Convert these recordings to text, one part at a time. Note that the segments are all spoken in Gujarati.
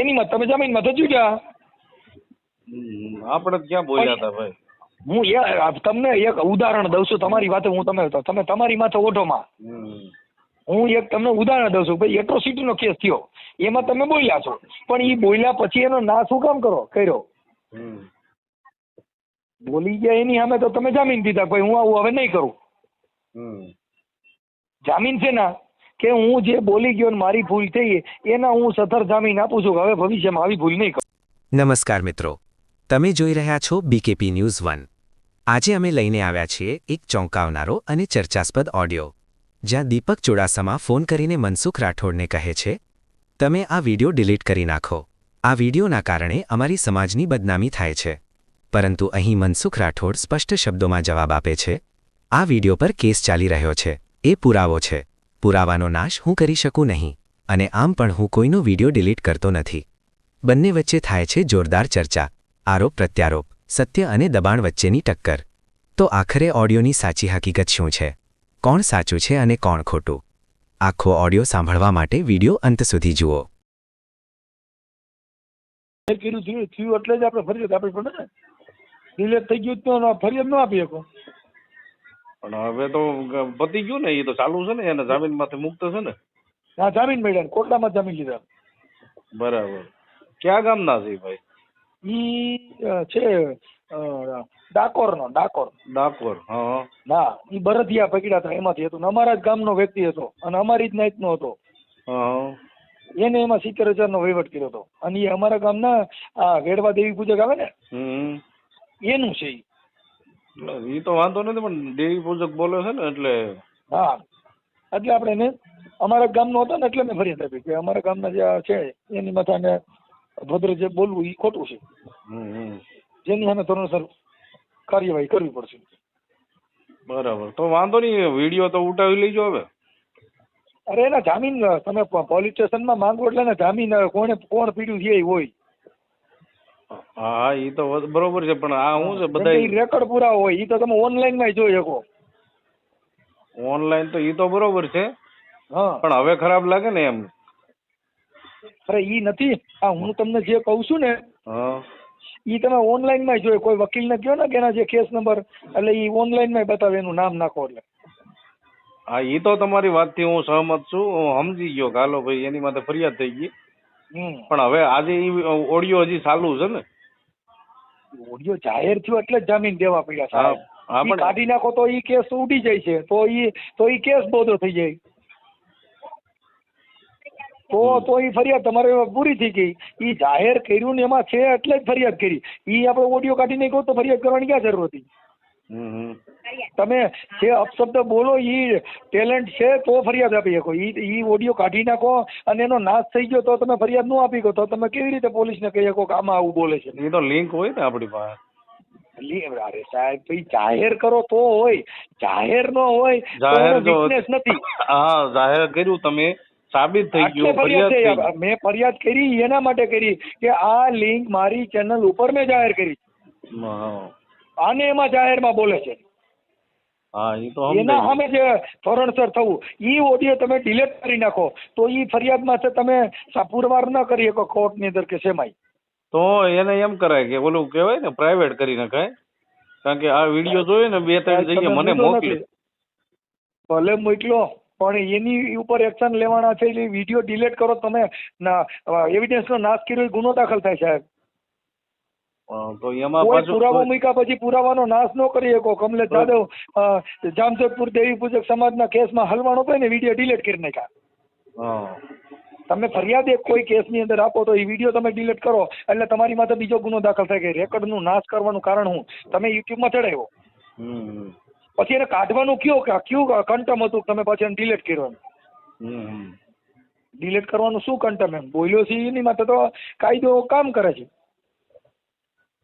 એની માં તમે જમીનમાં થયું ગયા? આપણે ક્યાં બોલ્યા હતા ભાઈ? હું એ- તમને એક ઉદાહરણ દઉં છું તમારી વાતે હું તમે તમે તમારી માથે ઓઢોમાં હું એક તમને ઉદાહરણ દઉં છું. ભાઈ એટ્રોસિટી નો કેસ થયો. એમાં તમે બોલ્યા છો. પણ એ બોલ્યા પછી એનો ના શું કામ કરો? કર્યો. બોલી ગયા એની સામે તો તમે જામીન દીધા. ભાઈ હું આવું હવે નહીં કરું. જામીન છે ના? કે હું જે બોલી ગયો મારી ભૂલ થઈ એના હું સથર જામીન આપું છું હવે ભવિષ્યમાં આવી ભૂલ નહીં કરું. નમસ્કાર મિત્રો. તમે જોઈ રહ્યા છો બીકેપી ન્યૂઝ વન આજે અમે લઈને આવ્યા છીએ એક ચોંકાવનારો અને ચર્ચાસ્પદ ઓડિયો, જ્યાં દીપક ચુડાસમા ફોન કરીને મનસુખ રાઠોડને કહે છે, તમે આ વિડિયો ડિલીટ કરી નાખો. આ વિડિયોના કારણે અમારી સમાજની બદનામી થાય છે. પરંતુ અહીં મનસુખ રાઠોડ સ્પષ્ટ શબ્દોમાં જવાબ આપે છે, આ વિડિયો પર કેસ ચાલી રહ્યો છે. એ પુરાવો છે. પુરાવાનો નાશ હું કરી શકું નહીં, અને આમ પણ હું કોઈનો વીડિયો ડિલીટ કરતો નથી. બંને વચ્ચે થાય છે જોરદાર ચર્ચા, આરોપ પ્રત્યારોપ, સત્ય અને દબાણ વચ્ચેની ટક્કર. તો આખરે ઓડિયોની સાચી હકીકત શું છે? કોણ સાચું છે અને કોણ ખોટું? આખો ઓડિયો સાંભળવા માટે વીડિયો અંત સુધી જુઓ. થયું એટલે જ આપણે ફરિયાદ આપી પડે ને ફરિયાદ ન આપી શકો. પણ હવે તો પતી ગયું ને એ તો ચાલુ છે ને એને જામીનમાંથી મુક્ત છે ને. હા જામીન મળ્યા ને કોટલામાં જામીન લીધા. બરાબર. ક્યાં ગામના છે ભાઈ? ઈ છે ડાકોર ડાકોરનો ડાકોર. ડાકોર હા ના ઈ બરધિયા પકડ્યા હતા એમાંથી હતું. ને અમારા જ ગામનો વ્યક્તિ હતો અને અમારી જ નાઈટનો હતો. હા એને એમાં સિત્તેર હજારનો વહીવટ કર્યો હતો. અને એ અમારા ગામના આ વેડવા દેવી પૂજક આવે ને એનું છે ઈ. એ તો વાંધો નથી પણ દેવી પૂજક બોલે છે ને એટલે હા. એટલે આપણે એને અમારા ગામનો હતો ને એટલે મેં ફરિયાદ આપી કે અમારા ગામના જે આ છે એની માથાને ભદ્ર જે બોલવું એ ખોટું છે. જેની સામે ધોરણસર કાર્યવાહી કરવી પડશે. બરાબર. તો વાંધો નહીં વીડિયો તો ઉઠાવી લેજો હવે. અરે એના જામીન તમે પોલીસ સ્ટેશનમાં માંગો એટલે એના જામીન કોણે કોણ પીડ્યું છે એ હોય. હા એ તો બરોબર છે પણ આ શું છે બધા રેકોર્ડ પૂરા હોય એ તો તમે ઓનલાઈનમાં જોઈ શકો. ઓનલાઈન તો એ તો બરોબર છે હા. પણ હવે ખરાબ લાગે ને એમ. અરે ઈ નથી. આ હું તમને જે કહું છું ને હા. ઈ તમે ઓનલાઈનમાં જોઈ કોઈ વકીલને કયો ને કે એના જે કેસ નંબર એટલે ઈ ઓનલાઈનમાં બતાવે એનું નામ નાખો એટલે. હા એ તો તમારી વાતથી હું સહમત છું હું સમજી ગયો કાલો ભાઈ એની માટે ફરિયાદ થઈ ગઈ. પણ હવે આજે ઓડિયો હજી ચાલુ છે ને. ઓડિયો જાહેર થયો એટલે જ જામીન દેવા પડ્યા સાહેબ. હા પણ કાઢી નાખો તો ઈ કેસ ઉડી જાય છે. તો ઈ તો ઈ કેસ બોધો થઈ જાય. તો તો ઈ ફરિયાદ તમારે પૂરી થઈ ગઈ. ઈ જાહેર કર્યું ને એમાં છે એટલે જ ફરિયાદ કરી. ઈ આપણે ઓડિયો કાઢી નાખ્યો તો ફરિયાદ કરવાની ક્યાં જરૂર હતી. તમે જે અપશબ્દ બોલો એ ટેલેન્ટ છે તો ફરિયાદ આપી શકો. એ ઓડિયો કાઢી નાખો અને એનો નાશ થઈ ગયો તો તમે ફરિયાદ ન આપી શકો. તો તમે કેવી રીતે પોલીસને કહી શકો કે આમાં આવું બોલે છે? એ તો લિંક હોય ને આપણી પાસે. અરે સાહેબ ભાઈ જાહેર કરો તો હોય. જાહેર ન હોય જાહેર નથી. હા જાહેર કર્યું તમે સાબિત થઈ ગયું ફરિયાદ. મેં ફરિયાદ કરી એના માટે કરી કે આ લિંક મારી ચેનલ ઉપર મેં જાહેર કરી. અને આને એમાં જાહેરમાં બોલે છે. હા એ તો એના સામે જે ધોરણસર થવું ઈ ઓડિયો તમે ડિલેટ કરી નાખો તો ઈ ફરિયાદમાં છે તમે પુરવાર ન કરી શકો કોર્ટની અંદર કે શેમાંય. તો એને એમ કરાય કે ઓલું કહેવાય ને પ્રાઇવેટ કરી નાખાય. કારણ કે આ વીડિયો જોયો ને બે ત્રણ જગ્યાએ મને મોકલી. ભલે મોકલો પણ એની ઉપર એક્શન લેવાના છે એટલે વીડિયો ડિલેટ કરો તમે એવિડન્સનો નાશ કર્યો ગુનો દાખલ થાય સાહેબ. તો એમાં કોઈ પાછું પુરાવો મૂક્યા પછી પુરાવાનો નાશ ન કરી શકો. કમલેશ જાદવ અ, જામજોધપુર દેવી પૂજક સમાજના કેસમાં હલવાનો હતો ને વીડિયો ડિલીટ કરી નાખ્યા. તમે ફરિયાદ એક કોઈ કેસની અંદર આપો તો એ વીડિયો તમે ડિલીટ કરો. એટલે તમારી માથે બીજો ગુનો દાખલ થાય કે રેકોર્ડનું નાશ કરવાનું કારણ હું? તમે યુટ્યુબમાં ચડાવ્યો. પછી એને કાઢવાનું કયો કે કયું કંટમ હતું તમે પછી એને ડિલીટ કર્યો. ડિલીટ કરવાનું શું કંટમ એમ? બોલ્યો છે એની માટે તો કાયદો કામ કરે છે.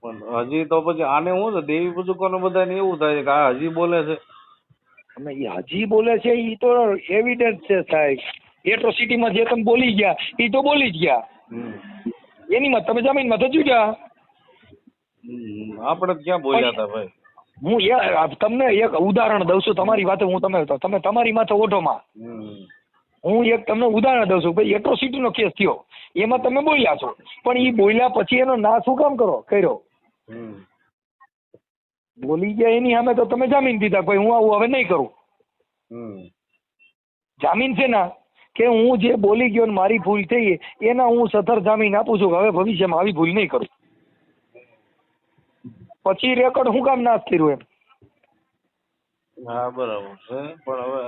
પણ હજી તો પછી આને શું છે દેવી પૂજકોને બધાને એવું થાય છે કે આ હજી બોલે છે. અને એ હજી બોલે છે એ તો એવિડન્સ છે સાહેબ. એટ્રોસિટીમાં જે તમે બોલી ગયા એ તો બોલી જ ગયા. હમ. એની માં તમે જમીનમાં થજુ ગયા? આપણે ક્યાં બોલ્યા હતા ભાઈ? હું એ તમને એક ઉદાહરણ દઉં છું તમારી વાતે હું તમે તમે તમારી માથે ઓઢોમાં હું એક તમને ઉદાહરણ દઉં છું ભાઈ એટ્રોસિટી નો કેસ થયો. એમાં તમે બોલ્યા છો. પણ એ બોલ્યા પછી એનો ના શું કામ કરો કર્યો. બોલી ગયા એની સામે તો તમે જામીન દીધા ભાઈ હું આવું હવે નહીં કરું. જામીન છે ના કે હું જે બોલી ગયો ને મારી ભૂલ થઈ એના હું સથર જામીન આપું છું કે હવે ભવિષ્યમાં આવી ભૂલ નહીં કરું. પછી રેકોર્ડ હું કામ નાશ કર્યું એમ. હા બરાબર છે. પણ હવે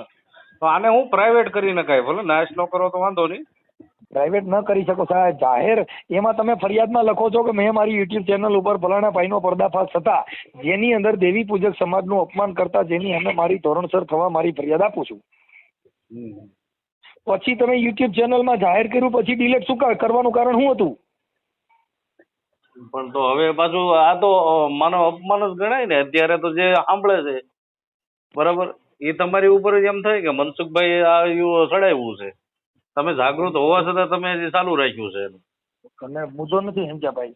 આને હું પ્રાઇવેટ કરી નખાય ભલે નાશ ન કરો તો વાંધો નહીં. પ્રાઇવેટ ન કરી શકો સાહેબ. જાહેર એમાં તમે ફરિયાદમાં લખો છો કે મેં મારી યુટ્યુબ ચેનલ ઉપર ફલાણા ભાઈનો પર્દાફાશ થતા જેની અંદર દેવી પૂજક સમાજનું અપમાન કરતા જેની અમે મારી ધોરણસર થવા મારી ફરિયાદ આપું છું. પછી તમે યુટ્યુબ ચેનલમાં જાહેર કર્યું પછી ડિલેટ શું કરવાનું કારણ શું હતું? પણ તો હવે પાછું આ તો માનો માનવ અપમાન જ ગણાય ને. અત્યારે તો જે સાંભળે છે બરાબર? એ તમારી ઉપર જ એમ થાય કે મનસુખભાઈ આ સડાવ્યું છે. તમે જાગૃત હોવા છતાં તમે હજી ચાલુ રાખ્યું છે. અને મુદ્દો નથી સમજ્યા ભાઈ.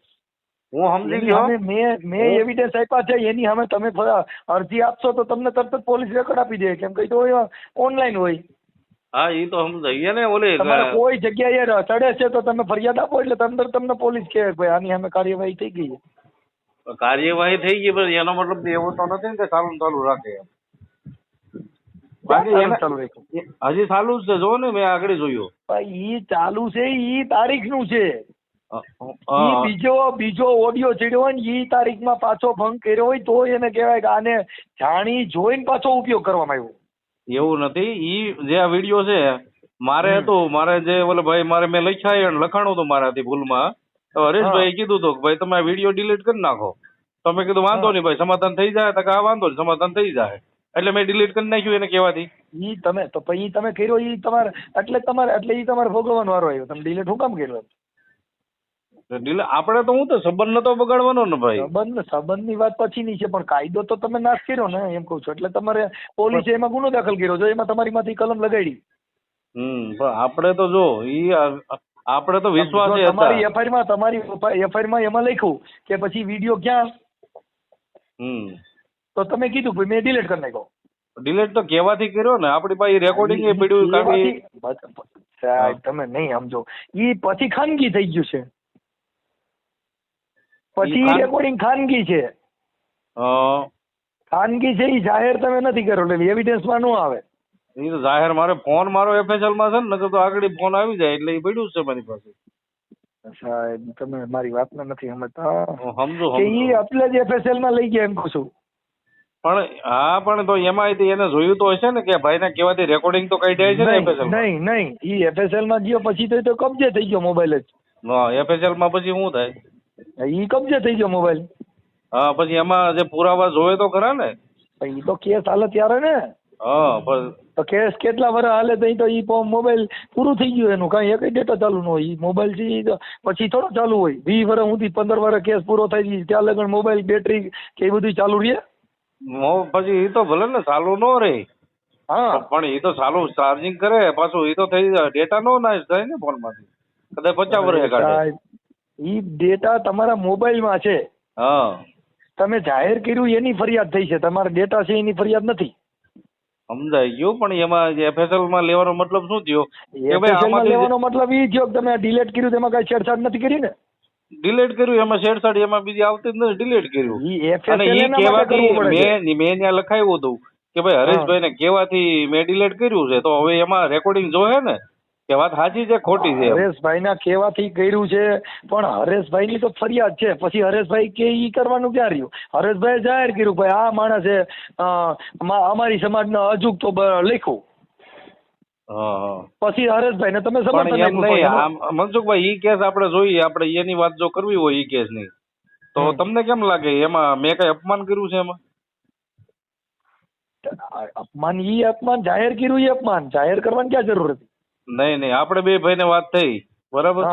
હું સમજી ગયો. મેં મેં એવિડન્સ આપ્યા છે એની સામે તમે અરજી આપશો તો તમને તરત જ પોલીસ રેકોર્ડ આપી દે. કેમ કે તો ઓનલાઈન હોય. હા એ તો સમજાય. ને ઓલે તમારે કોઈ જગ્યાએ ચડે છે તો તમે ફરિયાદ આપો એટલે તંત્ર તમને પોલીસ કહે કે ભાઈ આની સામે કાર્યવાહી થઈ ગઈ કાર્યવાહી થઈ ગઈ પણ એનો મતલબ એવો તો નથી ને કે ચાલુ ચાલુ રાખે એમ. બાકી ચાલુ એને- ચાલુ રાખ્યું. એ હજી ચાલુ જ છે જો ને મેં આગળ જોયું. ઈ ચાલુ છે ઈ તારીખનું છે. અ, ઈ અ, બીજો બીજો ઓડિયો ચડ્યો હોય ને ઈ તારીખમાં પાછો ભંગ કર્યો હોય તો એને કહેવાય કે આને જાણી જોઈને પાછો ઉપયોગ કરવામાં આવ્યો. એવું નથી ઈ જે આ વીડિયો છે મારે. હતું મારે જે ઓલે ભાઈ મારે મેં લખ્યા અને લખાણું હતું મારાથી ભૂલમાં. તો હરેશભાઈ કીધું હતું કે ભાઈ તમે આ વીડિયો ડિલીટ કરી નાખો. તો મેં કીધું વાંધો નહીં ભાઈ સમાધાન થઈ જાય. તો કે આ વાંધો નહીં સમાધાન થઈ જાય. એટલે મેં ડિલીટ કરી નાખ્યું એને કહેવાથી. ઈ તમે તો પછી તમે કર્યો ઈ તમારે એટલે તમારે એટલે ઈ તમારે ભોગવવાનો વારો આવ્યો. તમે ડિલીટ હું કામ કર્યો ડિલે આપણે તો હું તો સંબંધ નતો બગાડવાનો ને ભાઈ. સંબંધ સંબંધની વાત પછીની છે પણ કાયદો તો તમે નાશ કર્યો ને એમ કહું છું. એટલે તમારે પોલીસે એમાં ગુનો દાખલ કર્યો. જો એમાં તમારી માંથી કલમ લગાડી. હમ પણ આપણે તો જો ઈ આપણે તો વિશ્વાસ તમારી એફઆઈઆરમાં તમારી એફઆઈઆરમાં એમાં લખ્યું કે પછી વીડિયો ક્યાં? હમ. તો તમે કીધું ભાઈ મેં ડિલીટ કરી નાખ્યો. ડિલેટ તો કહેવાથી કર્યો ને આપણી પાસે રેકોર્ડિંગ એ પડ્યું કાઢી સાહેબ તમે નહીં સમજો. ઈ પછી ખાનગી થઈ ગયું છે. પછી રેકોર્ડિંગ ખાનગી છે. ખાનગી છે ઈ જાહેર તમે નથી કર્યો એટલે એવિડન્સમાં ન આવે. એ તો જાહેર મારે ફોન મારો એફએસએલમાં છે ને નકર તો આગળ ફોન આવી જાય એટલે એ પડ્યું છે મારી પાસે. સાહેબ તમે મારી વાતને નથી સમજતા. સમજો કે એ એટલે જ એફએસએલમાં લઈ ગયા એમ કહું છું. પણ હા પણ તો એમાં તે એને જોયું તો હશે ને કે ભાઈને કેવાથી રેકોર્ડિંગ તો કાઢ્યા છે ને નહીં નહીં નહીં. ઈ એફએસએલમાં ગયો પછી તો એ તો કબજે થઈ ગયો મોબાઈલ જ. હા FSL માં પછી શું થાય? ઈ કબજે થઈ ગયો મોબાઈલ હા પછી એમાં જે પુરાવા જોવે તો ખરા ને? ઈ તો કેસ હાલે ત્યારે ને. હા પણ તો કેસ કેટલા વર્ષ હાલે તો ઈ તો ઈ મોબાઈલ પૂરું થઈ ગયું એનું. કાંઈ એક ડેટા ચાલુ ન હોય. ઈ મોબાઈલથી પછી થોડો ચાલુ હોય. વીસ વર્ષ સુધી પંદર વર્ષ કેસ પૂરો થાય ત્યાં લગન મોબાઈલ બેટરી કે એ બધું ચાલુ રહે? મો- પછી એ તો ભલે ને ચાલુ નો રે. હા. પણ એ તો ચાલુ ચાર્જિંગ કરે પાછું એ તો થઈ જાય. ડેટા નો નાશ થાય ને ફોનમાંથી. કદાચ પચાસ વર્ષે કાઢે. ઈ ડેટા તમારા મોબાઈલમાં છે. હા. તમે જાહેર કર્યું એની ફરિયાદ થઈ છે. તમારા ડેટા છે એની ફરિયાદ નથી. સમજાઈ ગયું પણ એમાં જે FSL માં લેવાનો મતલબ શું થયો? એફએસએલમાં લેવાનો મતલબ ઈ થયો કે તમે ડિલેટ કર્યું તેમાં કઈ છેડછાડ નથી કરી ને? ડિલીટ કર્યું એમાં છેડછાડી એમાં બીજી આવતી જ નથી ડિલેટ કર્યું. અને માટે કહેવાથી. મેં મેં ત્યાં લખાવ્યું હતું કે ભાઈ હરેશભાઈ ને કહેવાથી મેં ડિલેટ કર્યું છે તો હવે એમાં રેકોર્ડિંગ જોહે ને કે વાત સાચી છે ખોટી છે હરેશભાઈ ના કહેવાથી કર્યું છે પણ હરેશભાઈ ની તો ફરિયાદ છે. પછી હરેશભાઈ કે ઈ કરવાનું ક્યાં રહ્યું? હરેશભાઈ જાહેર કર્યું ભાઈ આ માણસે અમારી સમાજના અજુક તો લખ્યું. હા હરેશભાઈ ને તમે સમર્થન એમ નહીં મનસુખભાઈ ઈ કેસ આપણે જોઈએ આપણે એની વાત જો કરવી હોય ઈ કેસની તો તમને કેમ લાગે એમાં મેં કઈ અપમાન કર્યું છે એમાં? અપમાન ઈ અપમાન જાહેર કર્યું ઈ અપમાન. જાહેર કરવાની ક્યાં જરૂર હતી? નહીં નહીં આપણે બે ભાઈ ને વાત થઈ બરાબર?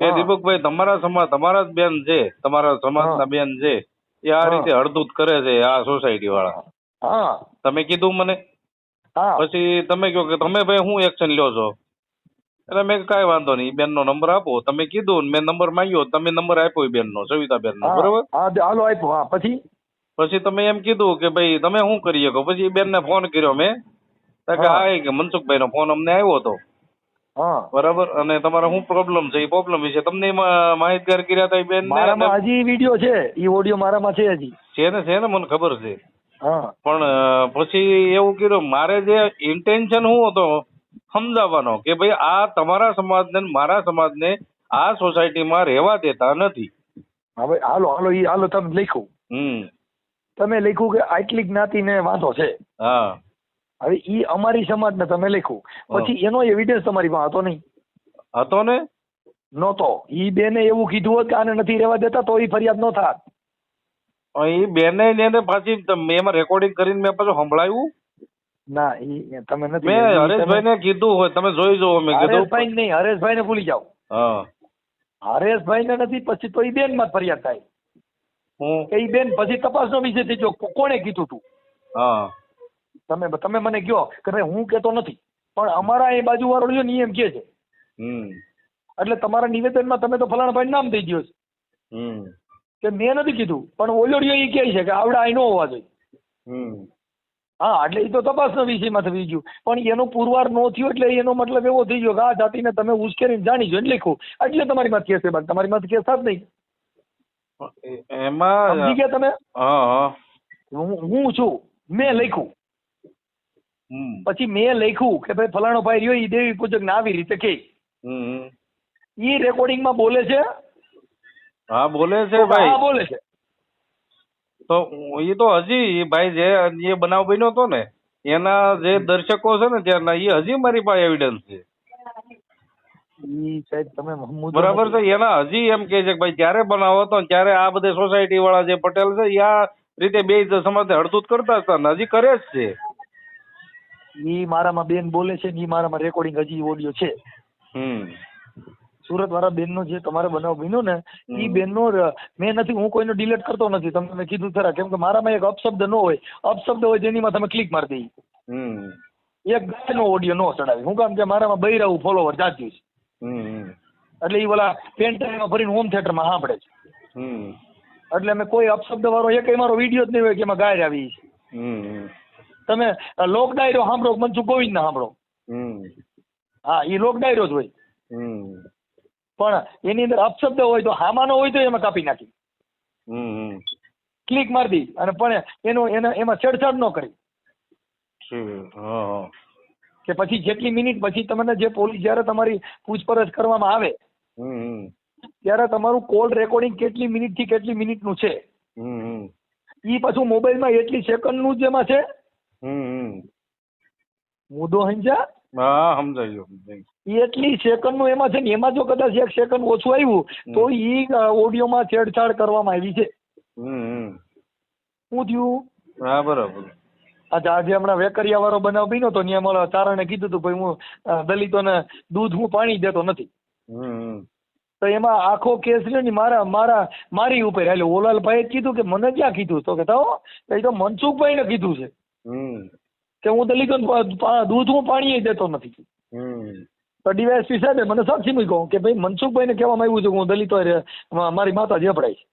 કે દીપકભાઈ તમારા સમાજ તમારા જ બેન છે તમારા સમાજના. બેન છે એ આ રીતે હળદૂત કરે છે આ સોસાયટી વાળા. હા. તમે કીધું મને? પછી તમે કહો કે તમે ભાઈ શું એક્શન લ્યો છો? એટલે મેં કઈ વાંધો નહીં બેનનો નંબર આપો. તમે કીધું મેં નંબર માંગ્યો તમે નંબર આપ્યો એ બેનનો સવિતાબેનનો હા, બરાબર? હા હાલો આપ્યો હા પછી? પછી તમે એમ કીધું કે ભાઈ તમે શું કરી શકો? પછી બેનને ફોન કર્યો મેં. કે હા. એ કે મનસુખભાઈનો ફોન અમને આવ્યો હતો હા. બરાબર? અને તમારે શું પ્રોબ્લેમ છે? એ પ્રોબ્લેમ વિશે તમને માહિતગાર કર્યા હતા બેન મારામાં હજી વીડિયો છે. ઈ ઓડિયો મારામાં છે હજી. છે ને છે ને મને ખબર છે. પણ પછી એવું કીધું મારે જે ઇન્ટેન્શન હું હતો સમજાવવાનો કે ભાઈ આ તમારા સમાજને ને મારા સમાજને આ સોસાયટીમાં રહેવા દેતા નથી. હવે હાલો હાલો ઈ હાલો તમે લખ્યું. હમ. તમે લખ્યું કે આટલી જ્ઞાતિને વાંધો છે. હા. હવે ઈ અમારી સમાજને તમે લખ્યું. પછી એનો એવિડન્સ તમારી પાસે હતો નહીં. હતો ને? નહોતો. ઈ બેને એવું કીધું હોત કે આને નથી રહેવા દેતા તો ઈ ફરિયાદ ન થાત. એ બેને એને પાછી એમાં રેકોર્ડિંગ કરીને મેં પાછું સંભળાયું? ના ઈ તમે નથી મેં હરેશભાઈ ને કીધું હોય તમે જોઈ જુઓ મેં કીધું. હરેશભાઈ નહીં હરેશભાઈ ને ભૂલી જાઓ. હા. હરેશભાઈ ને નથી પછી તો ઈ બેનમાં ફરિયાદ થાય. કે ઈ બેન પછી તપાસનો વિષય થઈ ગયો. કોણે કીધું તું? હા. તમે તમે મને કહો કે ભાઈ હું કેતો નથી. પણ અમારા એ બાજુ વાળો છે ને કે એમ છે. એટલે તમારા નિવેદનમાં તમે તો ફલાણા ભાઈ નામ દઈ ગયો છો. કે મેં નથી કીધું પણ ઓલોડિયો એ કહે છે કે આવડા અહીં ન હોવા જોઈએ. હા એટલે એ તો તપાસના વિષયમાં થઈ ગયું. પણ એનો પુરવાર ન થયો એટલે એનો મતલબ એવો થઈ ગયો કે આ જાતિને તમે ઉશ્કેરીને જાણી જો લખો લખ્યું એટલે તમારી માં કેસ બાકી તમારી માં કેસ જ નહીં. એમાં સમજી ગયા તમે? હા છું. મેં લખ્યું. પછી મેં લખ્યું કે ભાઈ ફલાણો ભાઈ રહ્યો એ દેવી પૂજક ને આવી રીતે કે એ રેકોર્ડિંગમાં બોલે છે હા બોલે છે હા ભાઈ. બોલે. છે તો એ તો હજી એ ભાઈ જે એ બનાવ બન્યો હતો ને એના જે દર્શકો છે ને ત્યારના એ હજી મારી પાસે એવિડન્સ છે. સાહેબ તમે મુદ્દો બરાબર છે? એના હજી એમ કે છે કે ભાઈ ત્યારે બનાવો હતો ને ત્યારે આ બધે સોસાયટી વાળા જે પટેલ છે એ આ રીતે બે સમાજને હડધૂત કરતા હતા ને હજી કરે જ છે. ઈ મારામાં બેન બોલે છે ને ઈ મારામાં રેકોર્ડિંગ હજી ઓડિયો છે. હમ. સુરત વાળા બેનનો જે તમારે બનાવ બન્યો ને એ. બેનનો મેં નથી હું કોઈનો ડિલેટ કરતો નથી. તમને મેં કીધું ખરા કેમ કે મારામાં એક અપશબ્દ ન હોય. અપશબ્દ હોય જેનીમાં તમે ક્લિક મારી દઈ. હમ. એક ગાયનો ઓડિયો નો ચડાવી. હું કામ કે મારામાં બૈરાવું ફોલોવર જાત્યું છે. એટલે ઈ ઓલા પેનમાં ભરીને હોમ થિયેટરમાં સાંભળે છે. એટલે અમે કોઈ અપશબ્દ વાળો એક મારો વીડિયો જ નહીં હોય કે એમાં ગાય આવી તમે લોક ડાયરો સાંભળો મનસુખ ગોવિંદ ના સાંભળો? હમ. હા એ લોક ડાયરો જ હોય. હમ. પણ એની અંદર અપશબ્દ હોય તો હામાનો હોય તો એમાં કાપી નાખી. હમ ક્લિક મારી દી. અને પણ એનો એના એમાં છેડછાડ ન કરી. છે કે પછી જેટલી મિનિટ પછી તમને જે પોલીસ જ્યારે તમારી પૂછપરછ કરવામાં આવે હમ ત્યારે તમારું કોલ રેકોર્ડિંગ કેટલી મિનિટથી કેટલી મિનિટનું છે? હમ ઈ પાછું મોબાઈલમાં એટલી સેકન્ડનું જ એમાં છે? હમ. મુદ્દો સમજ્યા? હા સમજાઈ ગયો સમજાઈ ગયો. ઈ એમાં છે ને એમાં જો કદાચ એક સેકન્ડ ઓછું આવ્યું તો ઈ ઓડિયોમાં છેડછાડ કરવામાં આવી છે. શું થયું? હા બરાબર. અચ્છા આજે હમણાં વેકરિયા વાળો બનાવ બન્યો તો ત્યાં મારા તારણે કીધું હતું ભાઈ હું દલિતો દલિતોને દૂધ હું પાણી દેતો નથી. તો એમાં આખો કેસ રહ્યો ને મારા મારા મારી ઉપર એટલે ઓલાલભાઈએ કીધું કે મને ક્યાં કીધું? તો કે તો? એ તો મનસુખભાઈને કીધું છે. કે હું પા- દૂધ હું પાણી દેતો નથી. તો ડીવાયએસપી સાહેબે મને સાક્ષી કહું કે ભાઈ મનસુખભાઈને કહેવામાં આવ્યું છે કે હું દલિતો મારી માતા જપડાય છે.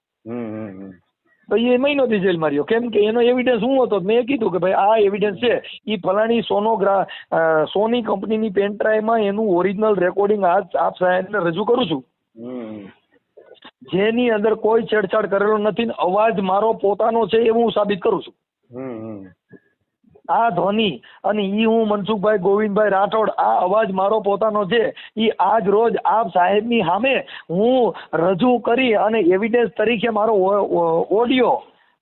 તો એ મહિનો થી જેલ માર્યો. કેમ કે એનો એવિડન્સ હું હતો મેં કીધું કે ભાઈ આ એવિડન્સ છે એ ફલાણી સોનોગ્રા સોની કંપનીની પેન ડ્રાઈવમાં એનું ઓરિજિનલ રેકોર્ડિંગ આજ આપ સાહેબને રજૂ કરું છું. જેની અંદર કોઈ છેડછાડ કરેલો નથી અવાજ મારો પોતાનો છે એવું હું સાબિત કરું છું. આ ધ્વનિ અને ઈ હું મનસુખભાઈ ગોવિંદભાઈ રાઠોડ આ અવાજ મારો પોતાનો છે ઈ આજ રોજ આપ સાહેબની સામે હું રજૂ કરી અને એવિડન્સ તરીકે મારો ઓડિયો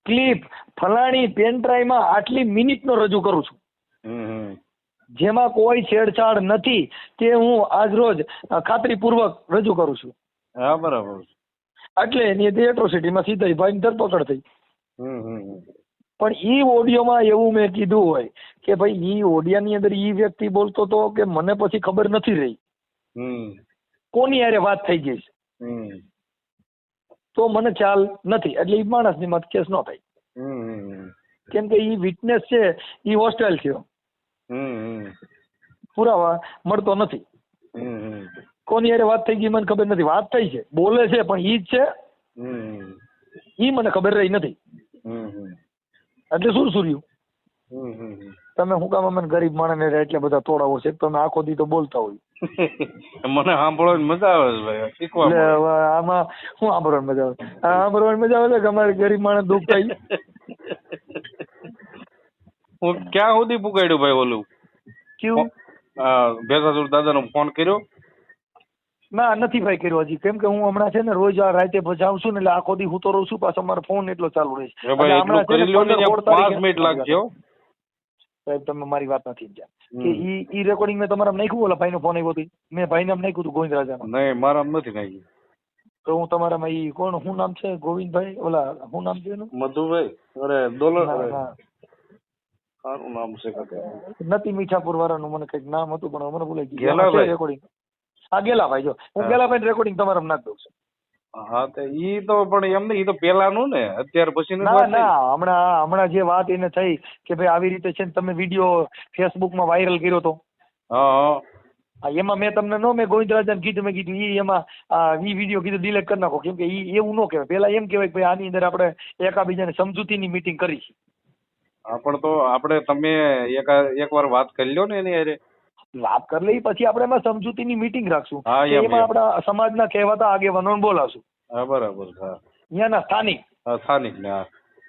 ક્લિપ ફલાણી પેન ડ્રાઈવમાં આટલી મિનિટનો રજૂ કરું છું. જેમાં કોઈ છેડછાડ નથી તે હું આજ રોજ ખાતરીપૂર્વક રજૂ કરું છું. હા બરાબર એટલે એની એટ્રોસિટીમાં સીધા ભાઈની ધરપકડ થઈ. હમ હમ. પણ એ ઓડિયોમાં એવું મેં કીધું હોય કે ભાઈ એ ઓડિયાની અંદર એ વ્યક્તિ બોલતો તો કે મને પછી ખબર નથી રહી. હમ. કોની હારે વાત થઈ ગઈ છે? હમ. તો મને ખ્યાલ નથી. એટલે એ માણસની મત કેસ ન થાય. હમ કેમ કે એ વિટનેસ છે એ હોસ્ટેલ થયો. હમ પુરાવા મળતો નથી. કોની યારે વાત થઈ ગઈ મને ખબર નથી. વાત થઈ છે બોલે છે પણ ઈ જ છે. હમ ઈ મને ખબર રહી નથી. હમ. એટલે શું સુર્યું તમે હું કામ અમે ગરીબ માણસને એટલા બધા તોડાવો છે. તમે આખો દી તો બોલતા હોય. મને સાંભળવાની મજા આવે છે ભાઈ શીખવા આમાં શું સાંભળવાની મજા આવે? સાંભળવાની મજા આવે છે કે અમારે ગરીબ માણસ દુઃખ થાય? હું ક્યાં સુધી પુગાડ્યું ભાઈ ઓલું? કેવું ભેસાસુર દાદા નો ફોન કર્યો. ના નથી ભાઈ કર્યો હજી. કેમ કે હું હમણાં છે ને રોજ આ રાતે પછી છું ને એટલે આખો દી હું તો રહું છું પાછો મારો ફોન એટલો ચાલુ રહે છે. એ ભાઈ એટલે એટલું હમણાં છે કરી લ્યો ને 15 ત્યાં પાંચ મિનિટ લાગશે હો. સાહેબ તમે મારી વાત નથી કે ઈ ઈ રેકોર્ડિંગ મેં તમારા નાખ્યું ઓલા ભાઈ નો ફોન આવ્યો હતો? મેં ભાઈને નામ નાખ્યું હતું ગોવિંદ રાજાનો નહીં મારા નથી નાખ્યું. તો હું તમારામાં ઈ કોણ? શું નામ છે? ગોવિંદભાઈ? ઓલા શું નામ છે એનું? મધુભાઈ. અરે ના, સારું નામ છે નથી મીઠાપુર વાળાનું મને કંઈક નામ હતું પણ મને ભૂલાઈ ગયું. રેકોર્ડિંગ હા ગેલાભાઈ જો. હું. ગેલાભાઈ રેકોર્ડિંગ તમારે નાખ દઉં છું. હા તો ઈ તો પણ એમ નહીં ઈ તો પેલાનું ને અત્યાર પછી ના ના હમણાં હમણાં જે વાત એને થઈ કે ભાઈ આવી રીતે છે ને તમે વીડિયો ફેસબુકમાં વાયરલ કર્યો તો. હા એમાં મેં તમને નો મેં ગોવિંદરાજન કીધું મેં કીધું ઈ એમાં આ, ઈ વીડિયો કીધું ડિલેટ કરી નાખો. કેમ કે ઈ એવું નો કહેવાય. પેલા એમ કહેવાય કે ભાઈ આની અંદર આપણે એકાબીજાને સમજૂતીની મીટિંગ કરી છે. પણ તો આપણે તમે એક એકવાર વાત કરી લ્યો ને એની હારે. વાત કરી લઈ પછી આપણે એમાં સમજૂતીની મીટિંગ રાખશું. એમ, આપણા સમાજના કહેવાતા આગેવાનોને બોલાવશું. બરાબર હા. ત્યાંના સ્થાનિક. સ્થાનિક ને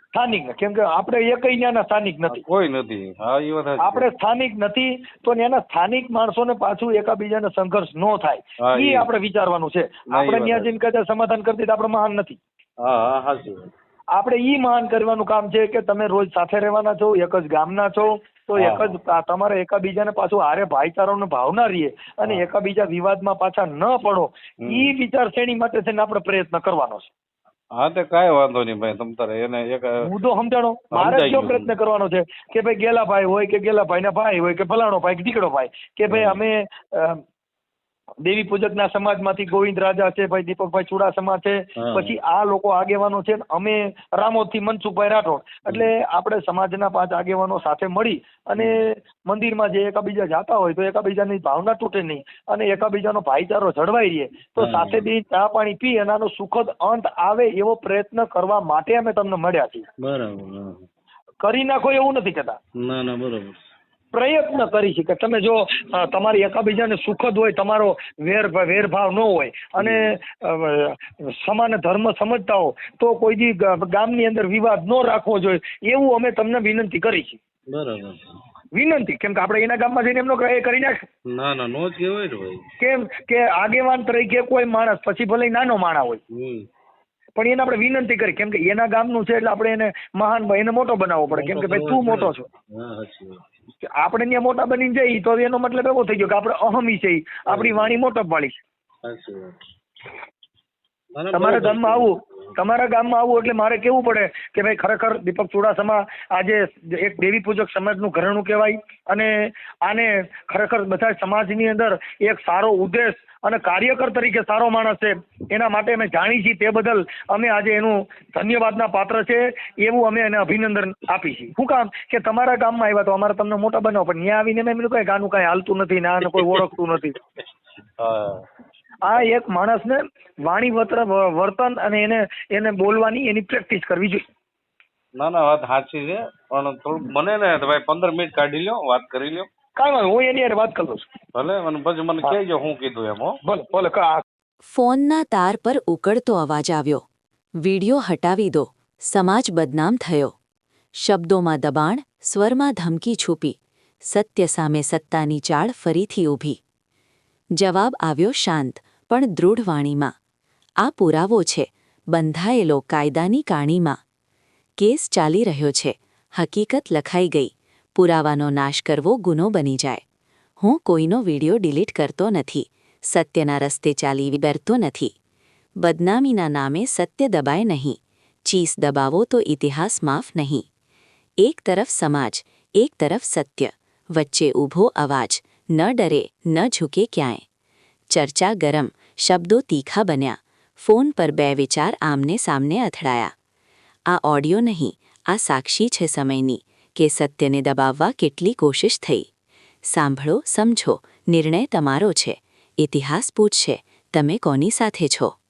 સ્થાનિક કેમ કે આપણે એક ત્યાંના સ્થાનિક નથી. કોઈ નથી. હા એ વાત આપણે સ્થાનિક નથી તો ત્યાંના સ્થાનિક માણસોને પાછું એકાબીજાને સંઘર્ષ ન થાય. એ આપણે વિચારવાનું છે. આપણે ત્યાં જઈને કદાચ સમાધાન કરતી આપણે મહાન નથી. હા હા સાચી આપણે ઈ મહાન કરવાનું કામ છે કે તમે રોજ સાથે રહેવાના છો એક જ ગામના છો તો એક જ તમારે એકાબીજાને પાછું હારે ભાઈચારાનો ભાવના રહીએ અને. એકાબીજા વિવાદમાં પાછા ન પડો એ ઈ વિચારશ્રેણી માટે છે ને આપણે પ્રયત્ન કરવાનો છે. હા તે કાંઈ વાંધો નહીં ભાઈ તમ તારે એને એક મુદ્દો સમજાણો મારે કયો પ્રયત્ન કરવાનો છે કે ભાઈ ગેલા ભાઈ હોય કે ગેલા ભાઈના ભાઈ હોય કે ફલાણો ભાઈ કે દીકડો ભાઈ કે ભાઈ અમે દેવી પૂજકના સમાજમાંથી ગોવિંદ રાજા છે ભાઈ દીપકભાઈ ચુડાસમા છે પછી આ લોકો આગેવાનો છે અમે રામોદથી મનસુખભાઈ રાઠોડ. એટલે આપણે સમાજના પાંચ આગેવાનો સાથે મળી અને મંદિરમાં જે એકાબીજા જાતા હોય તો એકાબીજાની ભાવના તૂટે નહીં અને એકાબીજાનો ભાઈચારો જળવાઈ રહે. તો સાથે બી ચા પાણી પી અને આનો સુખદ અંત આવે એવો પ્રયત્ન કરવા માટે અમે તમને મળ્યા છીએ. કરી નાખો એવું નથી કહેતા. ના ના બરાબર. પ્રયત્ન કરી છે કે તમે જો તમારી એકાબીજાને સુખદ હોય તમારો વેર વેરભાવ ન હોય અને સમાન ધર્મ સમજતા હો તો કોઈ દી ગામની અંદર વિવાદ ન રાખવો જોઈએ. એવું અમે તમને વિનંતી કરી છે. બરાબર. વિનંતી? કેમ કે આપણે એના ગામમાં જઈને એમનો એ કરી નાખ. ના ના નો જ કહેવાય ને ભાઈ. કેમ કે આગેવાન તરીકે કોઈ માણસ પછી ભલે નાનો માણા હોય. પણ એને આપણે વિનંતી કરી. કેમ કે એના ગામનું છે એટલે આપણે એને મહાન એને મોટો બનાવવો પડે. કેમ કે ભાઈ તું મોટો છો. આપણે ત્યાં મોટા બનીને જઈએ તો એનો મતલબ એવો થઈ ગયો કે આપણે અહમી છે આપણી વાણી મોટપ વાળી છે. ના, તમારા ગામમાં આવું. તમારા ગામમાં આવું એટલે મારે કેવું પડે કે ભાઈ ખરેખર દીપક ચુડાસમા આજે એક દેવી પૂજક સમાજનું ઘરેણું કહેવાય અને આને ખરેખર બધા સમાજની અંદર એક સારો ઉદ્દેશ અને કાર્યકર તરીકે સારો માણસ છે. એના માટે અમે જાણી છીએ તે બદલ અમે આજે એનું ધન્યવાદના પાત્ર છે એવું અમે એને અભિનંદન આપી છીએ. શું કામ? કે તમારા ગામમાં આવ્યા તો અમારે તમને મોટા બનાવો, પણ ત્યાં આવીને મેં કઈ ગાનું કઈ હાલતું નથી ના કોઈ ઓળખતું નથી. આ એક માણસને વાણી વત્ર વર્તન અને એને એને બોલવાની એની પ્રેક્ટિસ કરવી જોઈએ. ના ના વાત સાચી છે પણ થોડુંક મને ને તો ભાઈ પંદર મિનિટ કાઢી લ્યો વાત કરી લ્યો. કાંઈ વાંધો હું એની વાત કરું છું. ભલે મને પછી મને કહેજો હું કીધું એમ હો. ભલે ભલે ફોનના તાર પર ઉકળતો અવાજ આવ્યો. વીડિયો હટાવી દો. સમાજ બદનામ થયો. શબ્દોમાં દબાણ સ્વરમાં ધમકી છૂપી. સત્ય સામે સત્તાની ચાળ ફરીથી ઊભી. જવાબ આવ્યો શાંત. પણ દૃઢ વાણીમાં. આ પુરાવો છે બંધાયેલો કાયદાની કાણીમાં. કેસ ચાલી રહ્યો છે. હકીકત લખાઈ ગઈ. પુરાવાનો નાશ કરવો ગુનો બની જાય. હું કોઈનો વીડિયો ડિલીટ કરતો નથી. સત્યના રસ્તે ચાલી ડરતો નથી. બદનામીના નામે સત્ય દબાય નહીં. ચીસ દબાવો તો ઇતિહાસ માફ નહીં. એક તરફ સમાજ, એક તરફ સત્ય. વચ્ચે ઊભો અવાજ. ન ડરે, ન ઝૂકે ક્યાંય. ચર્ચા ગરમ. શબ્દો તીખા બન્યા. ફોન પર બે વિચાર આમને સામને અથડાયા. આ ઓડિયો નહીં, આ સાક્ષી છે સમયની, કે સત્યને દબાવવા કેટલી કોશિશ થઈ. સાંભળો, સમજો, નિર્ણય તમારો છે. ઇતિહાસ પૂછશે, તમે કોની સાથે છો?